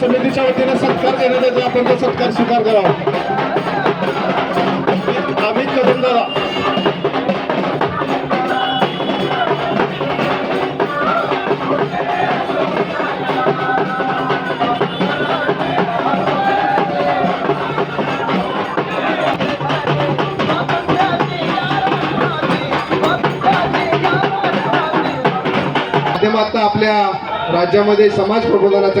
समितीच्या वतीने सत्कार देण्यात येतो आपण तो सत्कार स्वीकार करावा. अमित कदम दादा आपल्या राज्यामध्ये समाज प्रबोधनाचा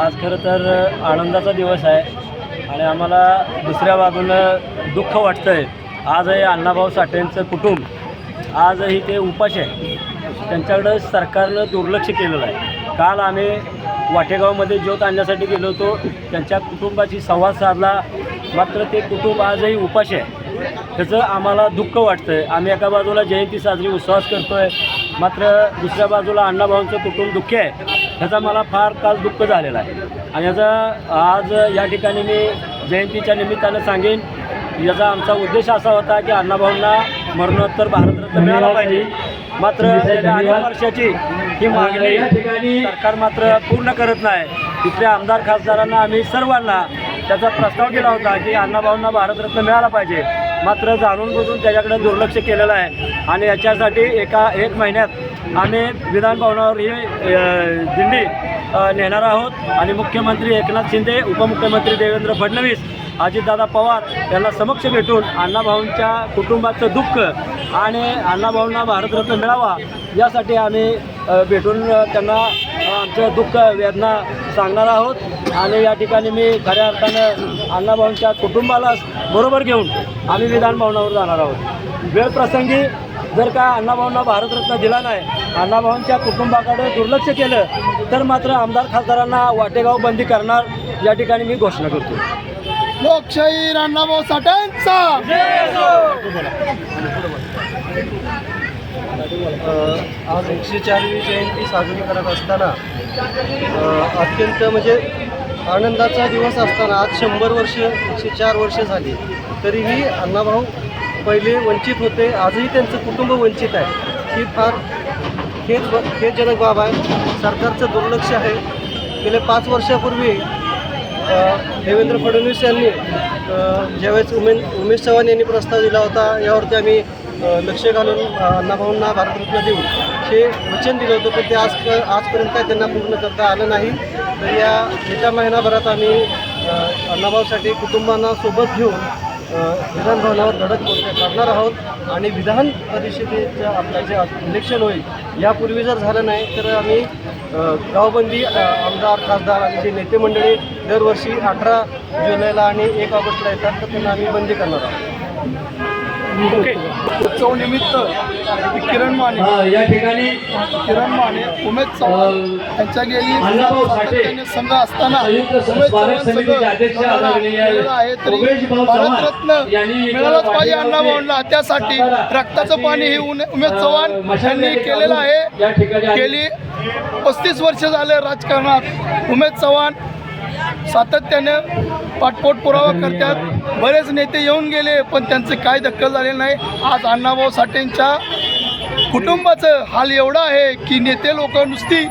आज खरं तर आनंदाचा दिवस आहे आणि आम्हाला दुसऱ्या बाजूनं दुःख वाटतं आहे आजही अण्णाभाऊ साठेंचं कुटुंब आजही ते उपाश आहे त्यांच्याकडं सरकारनं दुर्लक्ष केलेलं आहे. काल आम्ही वाटेगावमध्ये ज्योत आणण्यासाठी गेलो होतो. त्यांच्या कुटुंबाशी संवाद साधला. मात्र ते कुटुंब आजही उपाश आहे. त्याचं आम्हाला दुःख वाटतं आहे आम्ही एका बाजूला जयंती साजरी उपवास करतो आहे मात्र दुसऱ्या बाजूला अण्णाभाऊंचं कुटुंब दुःखी आहे. ह्याचा मला फार काल दुःख झालेला आहे. आणि याचा आज या ठिकाणी मी जयंतीच्या निमित्तानं सांगेन याचा आमचा उद्देश असा होता की अण्णाभाऊंना मरणोत्तर भारतरत्न मिळाला पाहिजे. मात्र गेल्या अनेक वर्षाची ही मागणी सरकार मात्र पूर्ण करत नाही. तिथल्या आमदार खासदारांना आम्ही सर्वांना त्याचा प्रस्ताव केला होता की अण्णाभाऊंना भारतरत्न मिळाला पाहिजे. मात्र जाणून बुजून त्याच्याकडे दुर्लक्ष केलेलं आहे. आणि याच्यासाठी एका एक महिन्यात आम्ही विधानभवनावर ही दिंडी नेणार आहोत. आणि मुख्यमंत्री एकनाथ शिंदे उपमुख्यमंत्री देवेंद्र फडणवीस अजितदादा पवार यांना समक्ष भेटून अण्णाभाऊंच्या कुटुंबाचं दुःख आणि अण्णाभाऊंना भारतरत्न मिळावा यासाठी आम्ही भेटून त्यांना आमचं दुःख वेदना सांगणार आहोत. आणि या ठिकाणी मी खऱ्या अर्थानं अण्णाभाऊंच्या कुटुंबाला बरोबर घेऊन आम्ही विधानभवनावर जाणार आहोत. वेळ प्रसंगी जर का अण्णाभाऊंना भारतरत्न दिला नाही अण्णाभाऊंच्या कुटुंबाकडे दुर्लक्ष केलं तर मात्र आमदार खासदारांना वाटेगाव बंदी करणार या ठिकाणी मी घोषणा करतो. लोकशाही अण्णाभाऊ साठ्यांचा आज एकशे चारवी जयंती साजरी करत असताना अत्यंत म्हणजे आनंदाचा दिवस असताना आज शंभर वर्ष एकशे चार वर्ष झाली तरीही अण्णाभाऊ पहिले वंचित होते आजही त्यांचं कुटुंब वंचित आहे. ही फार खेद खेदजनक बाब आहे. सरकारचं दुर्लक्ष आहे. गेल्या पाच वर्षापूर्वी देवेंद्र फडणवीस यांनी ज्यावेळेस उमेश उमेश चव्हाण यांनी प्रस्ताव दिला होता यावरती आम्ही लक्ष घालून अण्णाभाऊंना भारतरत्न देऊ हे वचन दिलं होतं पण ते आज आजपर्यंत काय त्यांना पूर्ण करता आलं नाही. तर या येत्या महिनाभरात आम्ही अण्णाभाऊसाठी कुटुंबांना सोबत घेऊन विधानभवनावर धडक करणार आहोत. आणि विधान परिषदेचं आपलं जे इलेक्शन होईल यापूर्वी जर झालं नाही तर आम्ही गावबंदी आमदार खासदार आणि जे नेते मंडळी दरवर्षी अठरा जुलैला आणि एक ऑगस्टला येतात तर त्यांना आम्ही बंदी करणार आहोत. उत्सव निमित्त किरण माने. या ठिकाणी किरण माने उमेद चव्हाण यांच्या गेली. संघ असताना उमेद आहे तरी भारतरत्न मिळालंच पाहिजे अण्णाभाऊंना त्यासाठी रक्ताचं पाणी हे उमेद चव्हाण यांनी केलेलं आहे. गेली पस्तीस वर्ष झाले राजकारणात. उमेद चव्हाण सातत्याने पाठपोट पुरावा करतात. बरेच नेते येऊन गेले पण त्यांचे काय दखल झाले नाही. आज अण्णाभाऊ साठेंच्या कुटुंबाचं हाल एवढा आहे की नेते लोक नुसती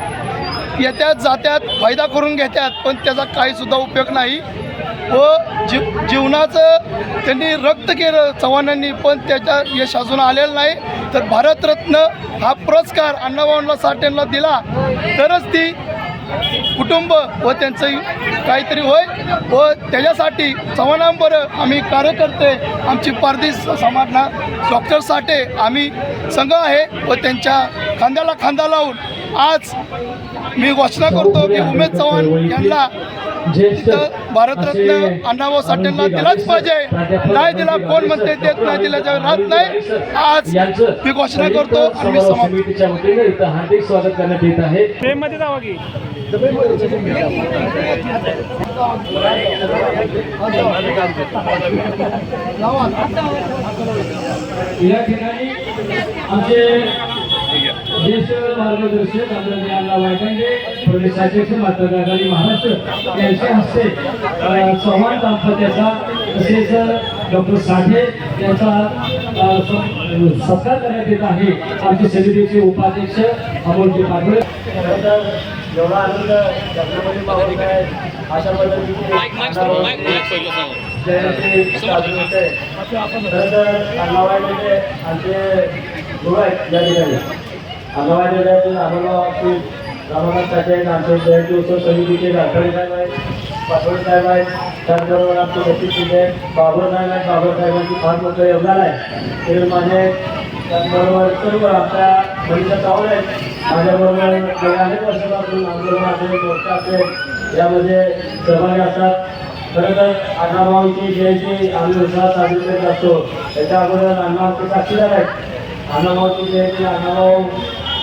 येत्यात जात्यात फायदा करून घेतात पण त्याचा काहीसुद्धा उपयोग नाही. व जीव जीवनाचं त्यांनी रक्त केलं चव्हाणांनी पण त्याच्या यश अजून आलेलं नाही. तर भारतरत्न हा पुरस्कार अण्णाभाऊंना साठेंना दिला. तरच ती कुटुंब व त्यांचं काहीतरी होय व त्याच्यासाठी चव्हाणांबरोबर आम्ही कार्यकर्ते आमची पारधी समाजना डॉक्टर साठे आम्ही संघ आहे व त्यांच्या खांद्याला खांदा लावून आज मी घोषणा करतो की उमेद चव्हाण यांना तिथं भारतरत्न अण्णाभाऊ साठेंना दिलाच पाहिजे नाही दिला कोण म्हणते देत नाही दिल्याच्या राहत नाही आज मी घोषणा करतो आणि मी समाप्त या ठिकाणी आमचे ज्येष्ठ मार्गदर्शक आदरणीय वाटंगे प्रदेशाध्यक्ष मात्र आघाडी महाराष्ट्र यांच्या हस्ते चव्हाण दाम्पत्याचा तसेच डॉक्टर साठे यांचा सत्कार करण्यात येत आहे. आमचे समितीचे उपाध्यक्ष अमोलजी पाटोळे. जेवढा आनंद जगण्यामध्ये पावत आहे अशा पद्धतीची जयंती साजरी होते. खरं तर अण्णाबाईमध्ये आमचे गुरु आहेत या ठिकाणी. अण्णाबाईमध्ये आम्हाला असतील रामनाथ साठे आमचे जयंती उत्सव समितीचे गाडकरी साहेब आहेत साहेब आहेत त्याचबरोबर आमचे बत्तीस शिंदे बाबर साहेब आहेत बाबर साहेबांची फार मोठं योगदान आहे. ते माझे त्याचबरोबर सर्व आमच्या बहिणीच्या चावल आहेत माझ्याबरोबर गेल्या अनेक वर्षापासून आंदोलन असेल मोर्चा असेल यामध्ये सहभागी असतात खरं तर अण्णाभाऊची जयंती आम्ही उत्साहात साजरी करत असतो त्याच्या अगोदर अण्णाभाऊचे साक्षीदार आहेत अण्णाभाऊची जयंती अण्णाभाऊ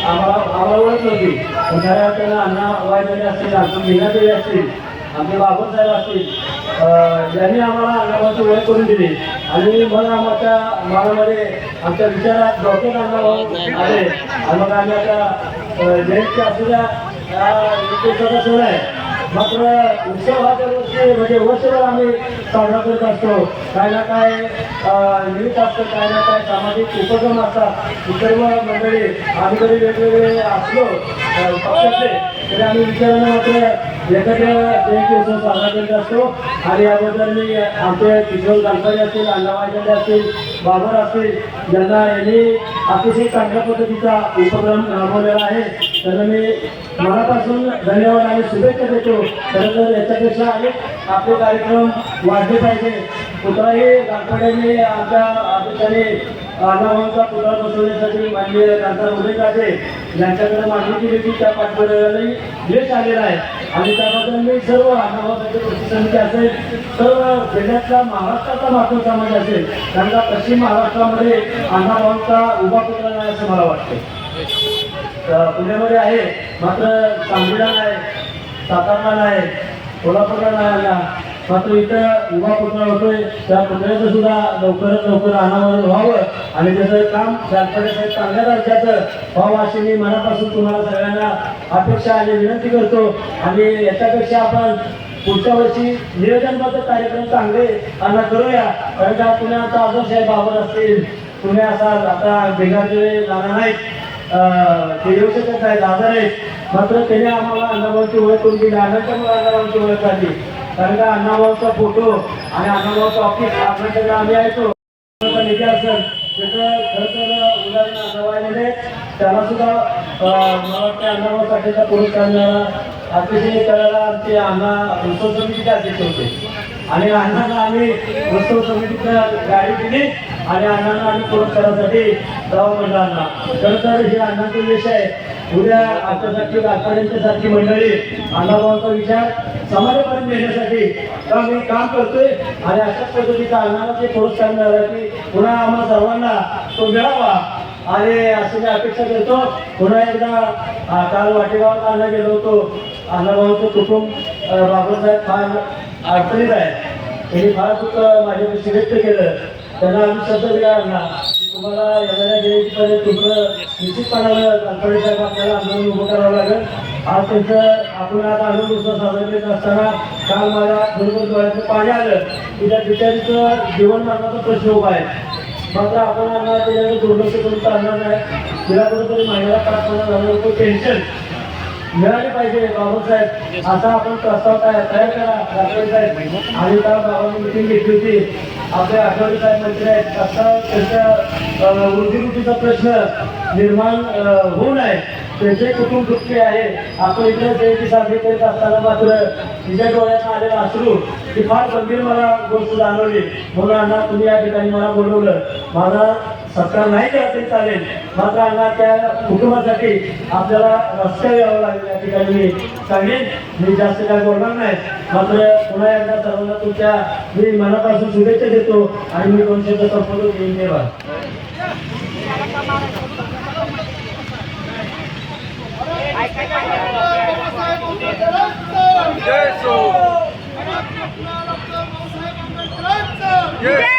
आम्हाला आम्हाला ओळख नव्हती पण खऱ्या अर्थानं अण्णा वायदे असतील आमची मीनादेवी असतील आमचे बाबासाहेब असतील यांनी आम्हाला अण्णाभाऊची ओळख करून दिली. आणि मग आमच्या मनामध्ये आमच्या विचारात डॉक्टर अण्णाभाऊ आले आणि मग आम्ही आता जयंती असलेल्या या आहे. मात्र उत्सव हा दरवर्षी म्हणजे वर्षभर आम्ही साजरा करत असतो. काय ना काय अं, निमित्त असतं काय ना काय सामाजिक उपक्रम असतात. सर्व मंडळी आम्ही जरी वेगवेगळे असलो पक्षाचे तरी आम्ही विचारांना मात्र एकत्र जयंती उत्सव साजरा करत असतो. आणि याबद्दल मी आमचे किशोर गालपाडे असतील अण्णाबाई असतील बाबर असतील यांना यांनी अतिशय चांगल्या पद्धतीचा उपक्रम राबवलेला आहे. त्यांना मी मनापासून धन्यवाद आणि शुभेच्छा देतो. खरं तर याच्यापेक्षा अनेक आपले कार्यक्रम वाढले पाहिजे. कुठलाही गालपाड्यांनी आमच्या अध्यक्षाने अण्णाभाऊचा पुतळा बसवण्यासाठी माननीय खासदार उदय काटे यांच्याकडे मागणी केली की त्या पाठपुराव्यालाही यश आलेलं आहे. आणि त्याबद्दल मी सर्व अण्णाभाऊसाठी कृषी समिती असेल सर्व जिल्ह्यातला महाराष्ट्राचा मातृ समाज असेल त्यांचा पश्चिम महाराष्ट्रामध्ये अण्णाभाऊचा उभा पुतळा नाही असं मला वाटतं पुण्यामध्ये आहे. मात्र सांगलीला नाही सातारला नाही कोल्हापूरला नाही आला. मात्र इथं युवा पुतळा होतोय. त्या पुतळ्याचं सुद्धा लवकरात लवकर अनावरण व्हावं आणि त्याचं काम शासनाने चांगल्या दर्जाचं व्हावं अशी मी मनापासून तुम्हाला सगळ्यांना अपेक्षा आणि विनंती करतो. आणि याच्यापेक्षा आपण पुढच्या वर्षी नियोजनबद्ध कार्यक्रम चांगले आणि करूया. कारण का पुण्याचा आदर्श आहे बाबर असतील. पुणे असाल आता बेगारचे जाणार नाहीत. ते येऊ आहेत नाहीत आजार आहेत मात्र त्याने आम्हाला अण्णाभाऊची ओळख करून दिली. अण्णाच्या अण्णाभाऊची ओळख झाली कारण का अण्णाभाऊचा फोटो आणि अण्णाभाऊचं ऑफिस आपल्याकडे आम्ही यायचो निधी असेल त्याचं खरं तर उदाहरण अण्णाबाईने त्याला सुद्धा मला वाटतं अण्णाभाऊ पुरस्कार मिळाला अतिशय करायला आमचे अण्णा उत्सव समितीचे अध्यक्ष होते. आणि अण्णांना आम्ही उत्सव समितीचं गाडी दिली. आणि अण्णांना आम्ही पुरस्कारासाठी जाऊ म्हणलं अण्णा खरं तर हे अण्णांचं यश आहे. उद्या आमच्यासारखी सारखी मंडळी अण्णाभाऊचा विचार समाजापर्यंत नेण्यासाठी का मी काम करतोय? आणि अशाच पद्धतीचा अण्णाला ते पुरस्कार मिळाला की पुन्हा आम्हा सर्वांना तो मिळावा. आणि असं मी अपेक्षा करतो पुन्हा एकदा काल वाटेगावात आणला गेलो होतो. अण्णाभाऊचं कुटुंब बाबासाहेब फार अडचणीत आहे. त्यांनी फार खूप माझ्यापाशी व्यक्त केलं. त्यांना आम्ही शब्द दिला अण्णा तुम्हाला येणाऱ्या जयंतीपर्यंत तुमचं निश्चितपणानं गणपती साहेब आपल्याला आंदोलन उभं करावं लागेल. आज त्यांचं आपण आता आनंद उत्सव साजरा करत असताना काल माझ्या बरोबर डोळ्याचं पाणी आलं की त्या बिचारीचं जीवन मरणाचा प्रश्न उभा आहे. मात्र आपण यांना त्याच्याकडे दुर्लक्ष करून चालणार नाही. तिला कुठेतरी महिन्याला पाच पन्नास झालं रुपये टेन्शन मिळाली पाहिजे. बाबासाहेब असा आपण प्रस्ताव तयार तयार करा. राष्ट्रपती साहेब आणि त्या बाबांनी मिटिंग घेतली होती. आपले आठवडे साहेब मंत्री आहेत. आता त्यांच्या रोजीरोटीचा प्रश्न निर्माण होऊ नये. त्यांचे कुटुंब दुःखी आहे. आपण इकडे जयंती साजरी करीत असताना मात्र तिच्या डोळ्यात आलेलं असू ही फार गंभीर मला गोष्ट जाणवली. म्हणून अण्णा तुम्ही या ठिकाणी मला बोलवलं. माझा सत्कार नाही केला तरी चालेल मात्र अण्णा त्या कुटुंबासाठी आपल्याला रस्त्यावर यावं लागेल या ठिकाणी मी सांगेन मी जास्त काय बोलणार नाही मात्र पुन्हा एकदा सर्वांना तुमच्या मी मनापासून शुभेच्छा देतो आणि मी दोन शब्द संपवतो घेऊन देवा हम